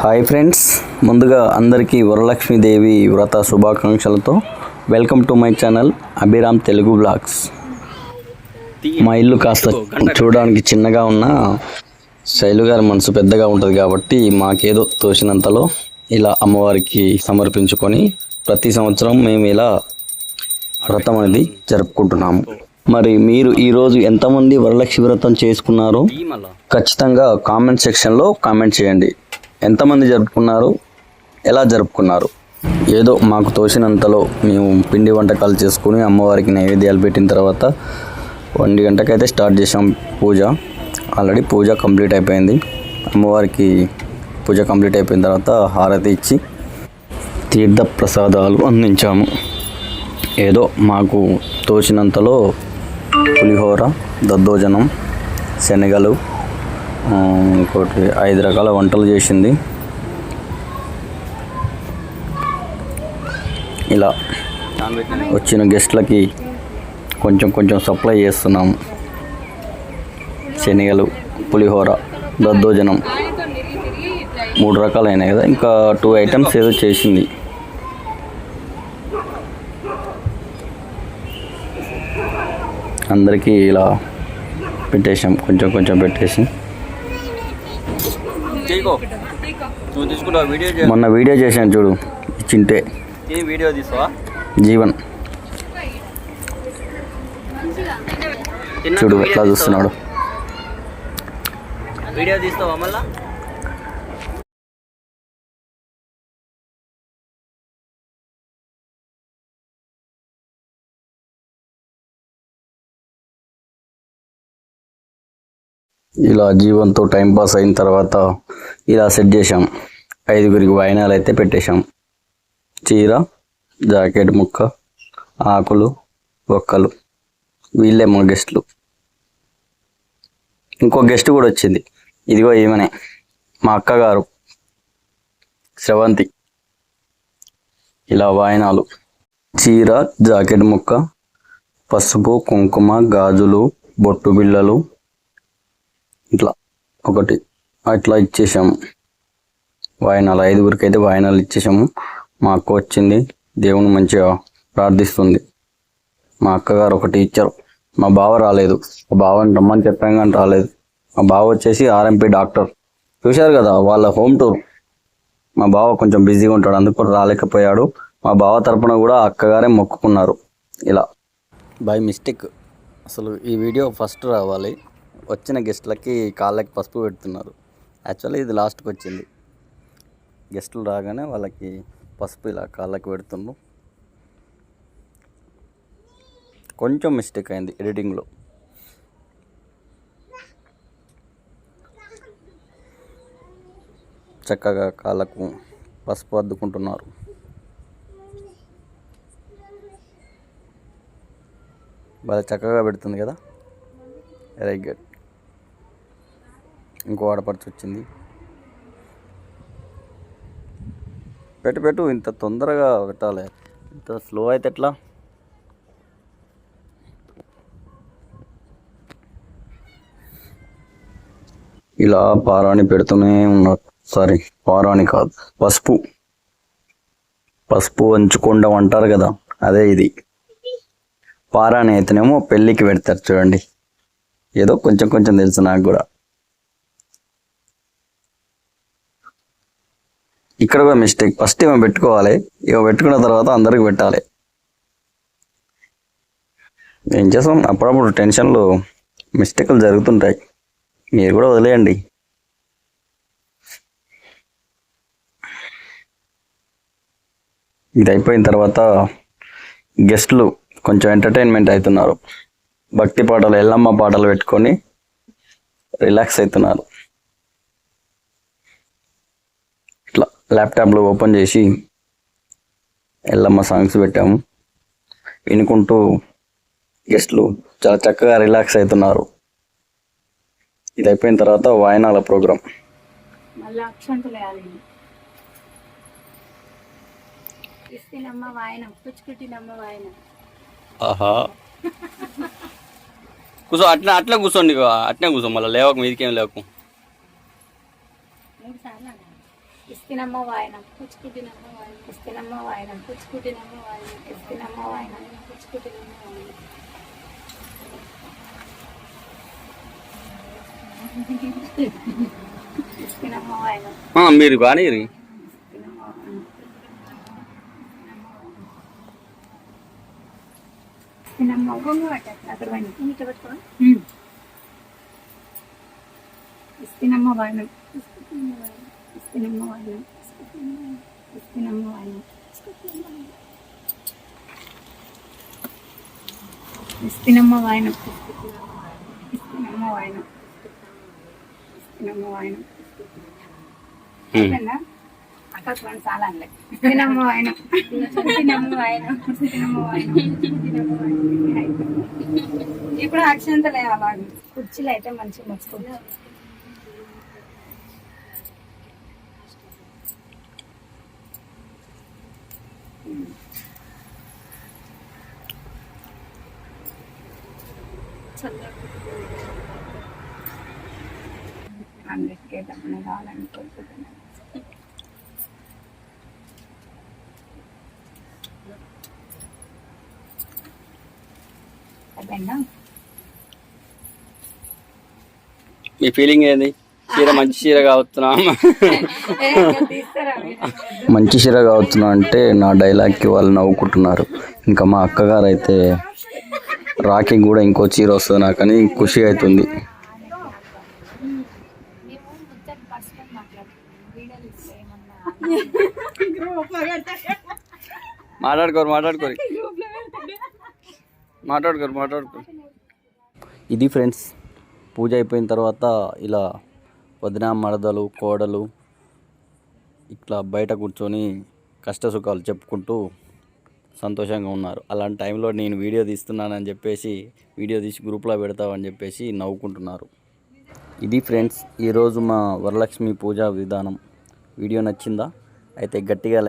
Hi friends ముందుగా అందరికీ వరలక్ష్మీదేవి వ్రత శుభాకాంక్షలతో welcome to my channel Abhiram Telugu blogs. మా ఇల్లు కాస్త చూడడానికి చిన్నగా ఉన్న శైలు గారి మనసు పెద్దగా ఉంటుంది కాబట్టి మాకేదో తోచినంతలో ఇలా అమ్మవారికి సమర్పించుకొని ప్రతి సంవత్సరం మేము ఇలా వ్రతం అనేది జరుపుకుంటున్నాము. మరి మీరు ఈరోజు ఎంతమంది వరలక్ష్మి వ్రతం చేసుకున్నారో ఖచ్చితంగా కామెంట్ సెక్షన్లో కామెంట్ చేయండి. ఎంతమంది జరుపుకున్నారు? ఎలా జరుపుకున్నారు? ఏదో మాకు తోసినంతలో మేము పిండి వంటకాలు చేసుకుని అమ్మవారికి నైవేద్యాలు పెట్టిన తర్వాత ఒంటి గంటకైతే స్టార్ట్ చేసాం పూజ. ఆల్రెడీ పూజ కంప్లీట్ అయిపోయింది. అమ్మవారికి పూజ కంప్లీట్ అయిపోయిన తర్వాత హారతి ఇచ్చి తీర్థ ప్రసాదాలు అందించాము. ఏదో మాకు తోచినంతలో పులిహోర దద్దోజనం శనగలు ఇంకోటి ఐదు రకాల వంటలు చేసింది. ఇలా వచ్చిన గెస్ట్లకి కొంచెం కొంచెం సప్లై చేస్తున్నాం. శనగలు పులిహోర దద్దోజనం మూడు రకాలైనాయి కదా. ఇంకా టూ ఐటమ్స్ ఏదో చేసింది. అందరికీ ఇలా పెట్టేసాం కొంచెం కొంచెం పెట్టేసి. నువ్వు తీసుకుంటావు? వీడియో మొన్న వీడియో చేశాను చూడు ఏ వీడియో తీసావా? జీవన్. చూడు ఎట్లా చూస్తున్నాడు. వీడియో తీస్తావా మళ్ళా? ఇలా జీవంతో టైం పాస్ అయిన తర్వాత ఇలా సెట్ చేసాం ఐదుగురికి వాయినాలు అయితే పెట్టేశాం. చీర జాకెట్ ముక్క ఆకులు ఒక్కలు వీళ్ళే మా గెస్ట్లు. ఇంకో గెస్ట్ కూడా వచ్చింది. ఇదిగో ఈమెనే మా అక్కగారు శ్రవంతి. ఇలా వాయినాలు. చీర జాకెట్ ముక్క పసుపు కుంకుమ గాజులు బొట్టు బిళ్ళలు ఇట్లా ఒకటి. అట్లా ఇచ్చేసాము. వాయనాలు ఐదుగురికి అయితే వాయనాలు ఇచ్చేసాము. మా అక్క వచ్చింది. దేవుని మంచిగా ప్రార్థిస్తుంది. మా అక్కగారు ఒకటి ఇచ్చారు. మా బావ రాలేదు. మా బావని రమ్మని చెప్పాం కానీ రాలేదు. మా బావ వచ్చేసి ఆర్ఎంపీ డాక్టర్. చూశారు కదా వాళ్ళ హోమ్ టూర్. మా బావ కొంచెం బిజీగా ఉంటాడు అందుకు రాలేకపోయాడు. మా బావ తరపున కూడా అక్కగారే మొక్కుకున్నారు. ఇలా. బై మిస్టేక్ అసలు ఈ వీడియో ఫస్ట్ రావాలి. వచ్చిన గెస్ట్లకి కాళ్ళకి పసుపు పెడుతున్నారు. యాక్చువల్లీ ఇది లాస్ట్కి వచ్చింది. గెస్టులు రాగానే వాళ్ళకి పసుపు ఇలా కాళ్ళకి పెడుతుండ్రు. కొంచెం మిస్టేక్ అయింది ఎడిటింగ్లో. చక్కగా కాళ్ళకు పసుపు అద్దుకుంటున్నారు. బాగా చక్కగా పెడుతుంది కదా? వెరీ గుడ్ ఇంకో ఆడపడుచు వచ్చింది. పెట్టు పెట్టు ఇంత తొందరగా పెట్టాలి. ఇంత స్లో అయితే ఎట్లా? ఇలా పారాణి పెడుతూనే ఉన్నారు సారీ పారాణి కాదు పసుపు. పసుపు వంచుకొండం అంటారు కదా అదే ఇది. పారాణి అయితేనేమో పెళ్ళికి పెడతారు చూడండి. ఏదో కొంచెం కొంచెం తెలుసు నాకు కూడా. ఇక్కడ కూడా మిస్టేక్ ఫస్ట్ ఏమో పెట్టుకోవాలి. ఇక పెట్టుకున్న తర్వాత అందరికి పెట్టాలి. ఏం చేస్తాం? అప్పుడప్పుడు టెన్షన్లో మిస్టేక్లు జరుగుతుంటాయి. మీరు కూడా వదిలేయండి. ఇది అయిపోయిన తర్వాత గెస్ట్లు కొంచెం ఎంటర్టైన్మెంట్ అవుతున్నారు. భక్తి పాటలు ఎల్లమ్మ పాటలు పెట్టుకొని రిలాక్స్ అవుతున్నారు ఇట్లా ల్యాప్టాప్లో ఓపెన్ చేసి ఎల్లమ్మ సాంగ్స్ పెట్టాము. వినుకుంటూ గెస్ట్లు చాలా చక్కగా రిలాక్స్ అవుతున్నారు. ఇది అయిపోయిన తర్వాత వాయనాల ప్రోగ్రాం. కూర్చో అట్లా అట్లా కూర్చోండి ఇక అట్నే కూర్చో మళ్ళీ లేవకు మీదకేం లేవకు. మూడు సార్లు అన్నాను ఇస్తినమ్మ వాయనం పుచ్చుకుటినమ్మ వాయనం ఇస్తినమ్మ వాయనం పుచ్చుకుటినమ్మ వాయనం ఇస్తినమ్మ వాయనం పుచ్చుకుటినమ్మ వాయనం ఇస్తినమ్మ వాయనం ఆ, మీరు కానీ ఇస్తినమ్మ వాయనం ఇస్తినమ్మ గొంగ పట్టారు అక్కడ వాడిని ఇంత పట్టుకోవా వాయనం ఇస్తినమ్మ వాయనం ఇస్తినమ్మ వాయనం ఇస్తినమ్మ వాయనం చాలా అనలే ఇస్తినమ్మ వాయనం వాయనం వాయనం వాయనం ఇప్పుడు అక్షంతలే అలా కుర్చీలు అయితే మంచిగా మర్చిపోతుంది అందరికీ డబ్బులు కావాలని కోరుకుంటున్నాను. మీ ఫీలింగ్ ఏంది? చీర మంచి చీర కావచ్చునా? మీరు? మంచి చీర కావచ్చునా అంటే నా డైలాగ్కి వాళ్ళు నవ్వుకుంటున్నారు. ఇంకా మా అక్కగారు అయితే రాఖీ కూడా ఇంకో చీర వస్తుంది నాకని ఖుషి అవుతుంది. మాట్లాడుకోరు మాట్లాడుకోరు. మాట్లాడుకోరు మాట్లాడుకోరు. ఇది ఫ్రెండ్స్ పూజ అయిపోయిన తర్వాత ఇలా వదిన మరదలు కోడలు ఇట్లా బయట కూర్చొని కష్ట సుఖాలు చెప్పుకుంటూ సంతోషంగా ఉన్నారు. అలాంటి టైంలో నేను వీడియో తీస్తున్నానని చెప్పేసి వీడియో తీసి గ్రూప్లో పెడతామని చెప్పేసి నవ్వుకుంటున్నారు. ఇది ఫ్రెండ్స్ ఈరోజు మా వరలక్ష్మి పూజా విధానం. వీడియో నచ్చిందా? అయితే గట్టిగా